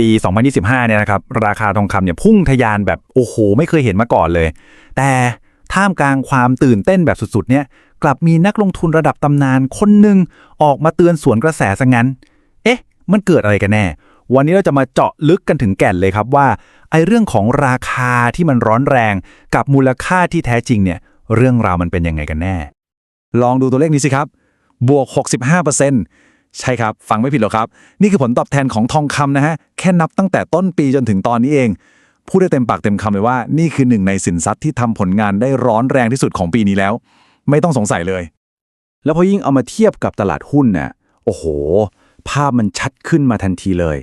ปี 2025 เนี่ยนะครับราคาทองคำเนี่ยพุ่งทะยานแบบโอ้โห ไม่เคยเห็นมาก่อนเลย แต่ท่ามกลางความตื่นเต้นแบบสุดๆเนี่ยกลับมีนักลงทุนระดับตำนานคนหนึ่งออกมาเตือนสวนกระแสซะงั้น เอ๊ะ มันเกิดอะไรกันแน่ วันนี้เราจะมาเจาะลึกกันถึงแก่นเลยครับว่าไอ้เรื่องของราคาที่มันร้อนแรง กับมูลค่าที่แท้จริงเนี่ยเรื่องราวมันเป็นยังไงกันแน่ ลองดูตัวเลขนี้สิครับ บวก 65% ใช่ครับ ฟังไม่ผิดหรอกครับ นี่คือผลตอบแทนของทองคำนะฮะ แค่นับตั้งแต่ต้นปีจนถึงตอนนี้เอง พูดได้เต็มปากเต็มคำเลยว่า นี่คือหนึ่งในสินทรัพย์ที่ทำผลงานได้ร้อนแรงที่สุดของปีนี้แล้ว ไม่ต้องสงสัยเลย แล้วพอยิ่งเอามาเทียบกับตลาดหุ้นน่ะโอ้โห ภาพมันชัดขึ้นมาทันทีเลย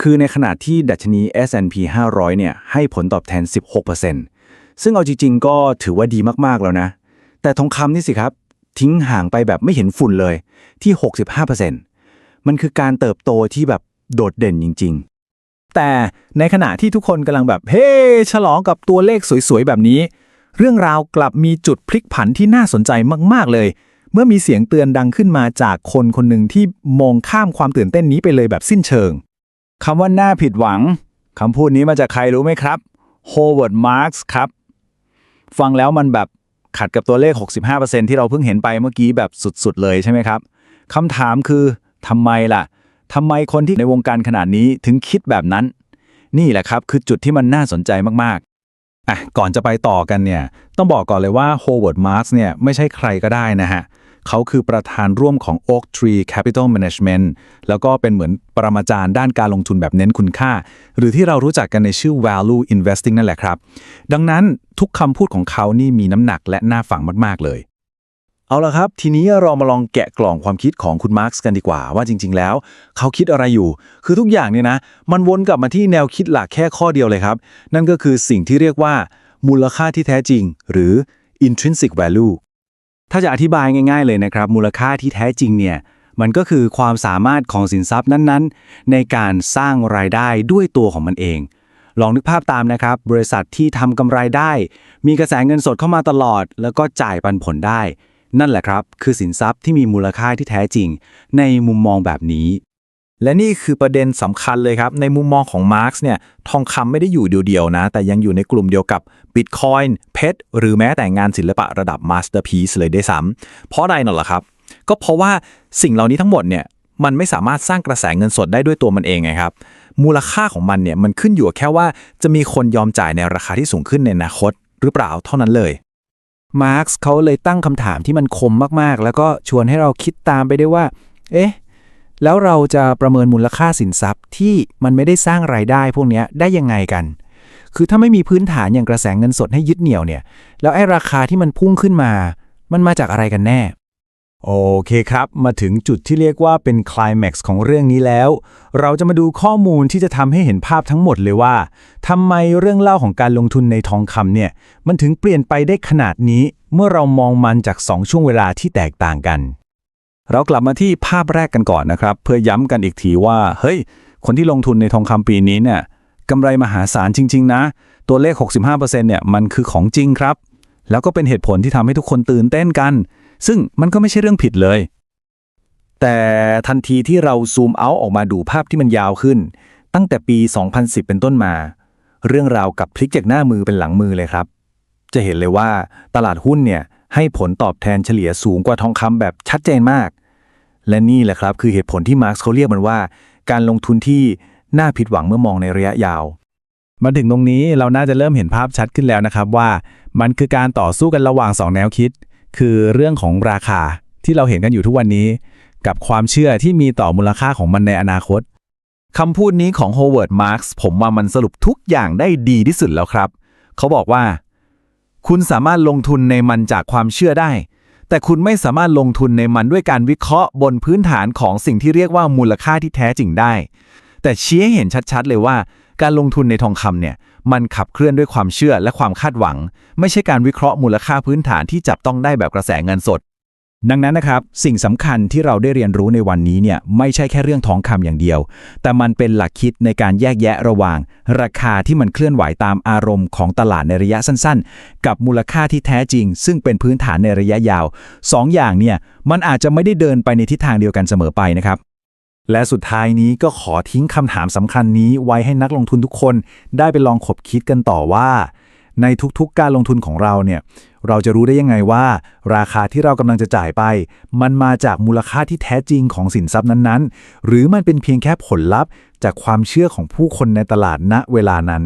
คือในขณะที่ดัชนี S&P 500 เนี่ยให้ผลตอบแทน 16%ซึ่งเอาจริงๆ ก็ถือว่าดีมากๆแล้วนะ แต่ทองคำนี่สิครับ ทิ้งห่างไปแบบไม่เห็นฝุ่นเลยที่ 65%มันคือการเติบโตที่แบบโดดเด่นจริง ๆ แต่ในขณะที่ทุกคนกำลังแบบ เฮ้ฉลองกับตัวเลขสวยๆ แบบนี้ เรื่องราวกลับมีจุดพลิกผันที่น่าสนใจมากๆเลย เมื่อมีเสียงเตือนดังขึ้นมาจากคนคนหนึ่งที่มองข้ามความตื่นเต้นนี้ไปเลยแบบสิ้นเชิงคำว่าน่าผิดหวังคำพูดนี้มาจากใครรู้ไหมครับ Howard Marks ครับ ฟังแล้วมันแบบ ขัดกับตัวเลข 65%ที่เราเพิ่งเห็นไปเมื่อกี้แบบสุดๆ เลยใช่ไหมครับคำถามคือทำไมล่ะทำไมคนที่ในวงการขนาดนี้ถึงคิดแบบนั้น นี่แหละครับคือจุดที่มันน่าสนใจมากๆอะก่อนจะไปต่อกันเนี่ยต้องบอกก่อนเลยว่าโฮเวิร์ดมาร์สเนี่ยไม่ใช่ใครก็ได้นะฮะเเขาคือประธานร่วมของ Oak Tree Capital Management แล้วก็เป็นเหมือนปรมาจารย์ด้านการลงทุนแบบเน้นคุณค่า หรือที่เรารู้จักกันในชื่อ value investing นั่นแหละครับ ดังนั้นทุกคำพูดของเขานี่มีน้ำหนักและน่าฟังมาก ๆ เลย เอาละครับ ทีนี้เรามาลองแกะกล่องความคิดของคุณมาร์กส์กันดีกว่า ว่าจริง ๆ แล้ว เขาคิดอะไรอยู่ คือทุกอย่างเนี่ยนะ มันวนกลับมาที่แนวคิดหลักแค่ข้อเดียวเลยครับ นั่นก็คือสิ่งที่เรียกว่า มูลค่าที่แท้จริง หรือ intrinsic value ถ้าจะอธิบายง่าย ๆ เลยนะครับ มูลค่าที่แท้จริงเนี่ยมันก็คือความสามารถของสินทรัพย์นั้นๆ ในการสร้างรายได้ด้วยตัวของมันเอง ลองนึกภาพตามนะครับ บริษัทที่ทำกำไรได้ มีกระแสเงินสดเข้ามาตลอด แล้วก็จ่ายปันผลได้ นั่นแหละครับ คือสินทรัพย์ที่มีมูลค่าที่แท้จริง ในมุมมองแบบนี้ และนี่คือประเด็นสำคัญเลยครับ ในมุมมองของมาร์กเนี่ยทองคำไม่ได้อยู่เดียวๆนะ แต่ยังอยู่ในกลุ่มเดียวกับ Bitcoin เพชรหรือแม้แต่งานศิลปะระดับ Masterpiece เลยได้ซ้ำเพราะอะไรน่ะล่ะครับ ก็เพราะว่าสิ่งเหล่านี้ทั้งหมดเนี่ยมันไม่สามารถสร้างกระแสเงินสดได้ด้วยตัวมันเองไงครับ มูลค่าของมันเนี่ยมันขึ้นอยู่แค่ว่าจะมีคนยอมจ่ายในราคาที่สูงขึ้นในอนาคต หรือเปล่าเท่านั้นเลยมาร์กส์เขาเลยตั้งคำถามที่มันคมมากๆ แล้วก็ชวนให้เราคิดตามไปได้ว่า เอ๊ะ แล้วเราจะประเมินมูลค่าสินทรัพย์ที่มันไม่ได้สร้างรายได้พวกนี้ได้ยังไงกัน คือถ้าไม่มีพื้นฐานอย่างกระแสเงินสดให้ยึดเหนี่ยวเนี่ย แล้วไอ้ราคาที่มันพุ่งขึ้นมา มันมาจากอะไรกันแน่ โอเคครับ มาถึงจุดที่เรียกว่าเป็นคลายแม็กซ์ของเรื่องนี้แล้ว เราจะมาดูข้อมูลที่จะทำให้เห็นภาพทั้งหมดเลยว่าทำไมเรื่องเล่าของการลงทุนในทองคำเนี่ย มันถึงเปลี่ยนไปได้ขนาดนี้ เมื่อเรามองมันจาก 2 ช่วงเวลาที่แตกต่างกัน เรากลับมาที่ภาพแรกกันก่อนนะครับ เพื่อย้ำกันอีกทีว่า เฮ้ย คนที่ลงทุนในทองคำปีนี้เนี่ยกำไรมหาศาลจริง ๆ นะ ตัวเลข 65%เนี่ยมันคือของจริงครับ แล้วก็เป็นเหตุผลที่ทำให้ทุกคนตื่นเต้นกัน ซึ่งมันก็ไม่ใช่เรื่องผิดเลย แต่ทันทีที่เราซูมเอาออกมาดูภาพที่มันยาวขึ้น ตั้งแต่ปี 2010 เป็นต้นมา เรื่องราวกับพลิกจากหน้ามือเป็นหลังมือเลยครับ จะเห็นเลยว่าตลาดหุ้นเนี่ยให้ผลตอบแทนเฉลี่ยสูงกว่าทองคำแบบชัดเจนมาก และนี่แหละครับคือเหตุผลที่มาร์กเขาเรียกมันว่า การลงทุนที่น่าผิดหวังเมื่อมองในระยะยาว มาถึงตรงนี้เราน่าจะเริ่มเห็นภาพชัดขึ้นแล้วนะครับว่า มันคือการต่อสู้กันระหว่าง 2 แนวคิด คือเรื่องของราคาที่เราเห็นกันอยู่ทุกวันนี้ กับความเชื่อที่มีต่อมูลค่าของมันในอนาคตคำพูดนี้ของ Howard Marks ผมว่ามันสรุปทุกอย่างได้ดีที่สุดแล้วครับ เขาบอกว่า คุณสามารถลงทุนในมันจากความเชื่อได้ แต่คุณไม่สามารถลงทุนในมันด้วยการวิเคราะห์บนพื้นฐานของสิ่งที่เรียกว่ามูลค่าที่แท้จริงได้ แต่ชี้ให้เห็นชัดๆ เลยว่า การลงทุนในทองคำเนี่ยมันขับเคลื่อนด้วยความเชื่อและความคาดหวัง ไม่ใช่การวิเคราะห์มูลค่าพื้นฐานที่จับต้องได้แบบกระแสเงินสด ดังนั้นนะครับสิ่งสำคัญที่เราได้เรียนรู้ในวันนี้เนี่ยไม่ใช่แค่เรื่องทองคำอย่างเดียว แต่มันเป็นหลักคิดในการแยกแยะระหว่าง ราคาที่มันเคลื่อนไหวตามอารมณ์ของตลาดในระยะสั้นๆ กับมูลค่าที่แท้จริง ซึ่งเป็นพื้นฐานในระยะยาวสองอย่างเนี่ยมันอาจจะไม่ได้เดินไปในทิศทางเดียวกันเสมอไปนะครับและสุดท้ายนี้ก็ขอทิ้งคำถามสำคัญนี้ไว้ให้นักลงทุนทุกคนได้ไปลองขบคิดกันต่อว่า ในทุกๆการลงทุนของเราเนี่ย เราจะรู้ได้ยังไงว่า ราคาที่เรากำลังจะจ่ายไป มันมาจากมูลค่าที่แท้จริงของสินทรัพย์นั้นๆ หรือมันเป็นเพียงแค่ผลลัพธ์ จากความเชื่อของผู้คนในตลาดณเวลานั้น